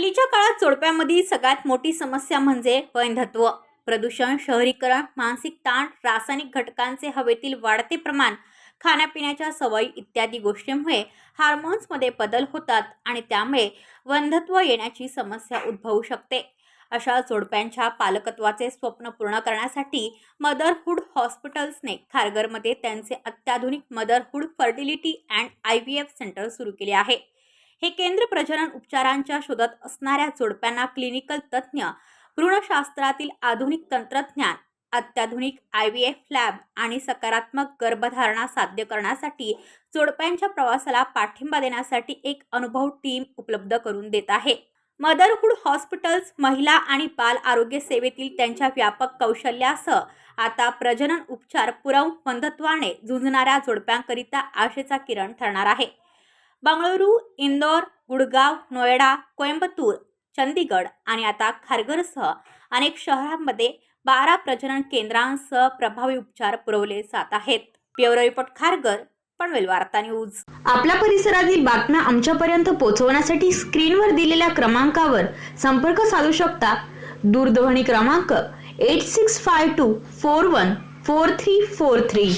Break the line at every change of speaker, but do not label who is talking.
हल्लीच्या काळात जोडप्यामधील सगळ्यात मोठी समस्या म्हणजे वैधत्व. प्रदूषण शहरीकरण मानसिक ताण रासायनिक घटकांचे हवेतील वाढते प्रमाण खाण्यापिण्याच्या सवयी इत्यादी गोष्टींमुळे हार्मोन्समध्ये बदल होतात आणि त्यामुळे वंधत्व येण्याची समस्या उद्भवू शकते. अशा जोडप्यांच्या पालकत्वाचे स्वप्न पूर्ण करण्यासाठी मदरहूड हॉस्पिटल्सने खारघरमध्ये त्यांचे अत्याधुनिक Motherhood fertility and I V F centre सुरू केले आहे. हे केंद्र प्रजनन उपचारांच्या शोधात असणाऱ्या जोडप्यांना क्लिनिकल तज्ज्ञ भ्रूणशास्त्रातील आधुनिक तंत्रज्ञान अत्याधुनिक आय व्ही एफ लॅब आणि सकारात्मक गर्भधारणा साध्य करण्यासाठी जोडप्यांच्या प्रवासाला पाठिंबा देण्यासाठी एक अनुभव टीम उपलब्ध करून देत आहे. मदरहूड हॉस्पिटल्स महिला आणि बाल आरोग्य सेवेतील त्यांच्या व्यापक कौशल्यासह आता प्रजनन उपचार पुरवून बंधत्वाने झुंजणाऱ्या जोडप्यांकरिता आशेचा किरण ठरणार आहे. बंगळुरू इंदोर गुडगाव नोएडा कोइंबतूर चंदीगड आणि आता खारघरसह अनेक शहरांमध्ये बारा प्रजनन केंद्रांसह प्रभावी उपचार पुरवले जात आहेत. ब्युरो रिपोर्ट खारघर पनवेल वार्ता न्यूज.
आपल्या परिसरातील बातम्या आमच्यापर्यंत पोहोचवण्यासाठी स्क्रीनवर दिलेल्या क्रमांकावर संपर्क साधू शकता. दूरध्वनी क्रमांक eight six five two four one four three four three